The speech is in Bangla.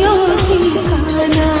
প্রিয় ঠিকানা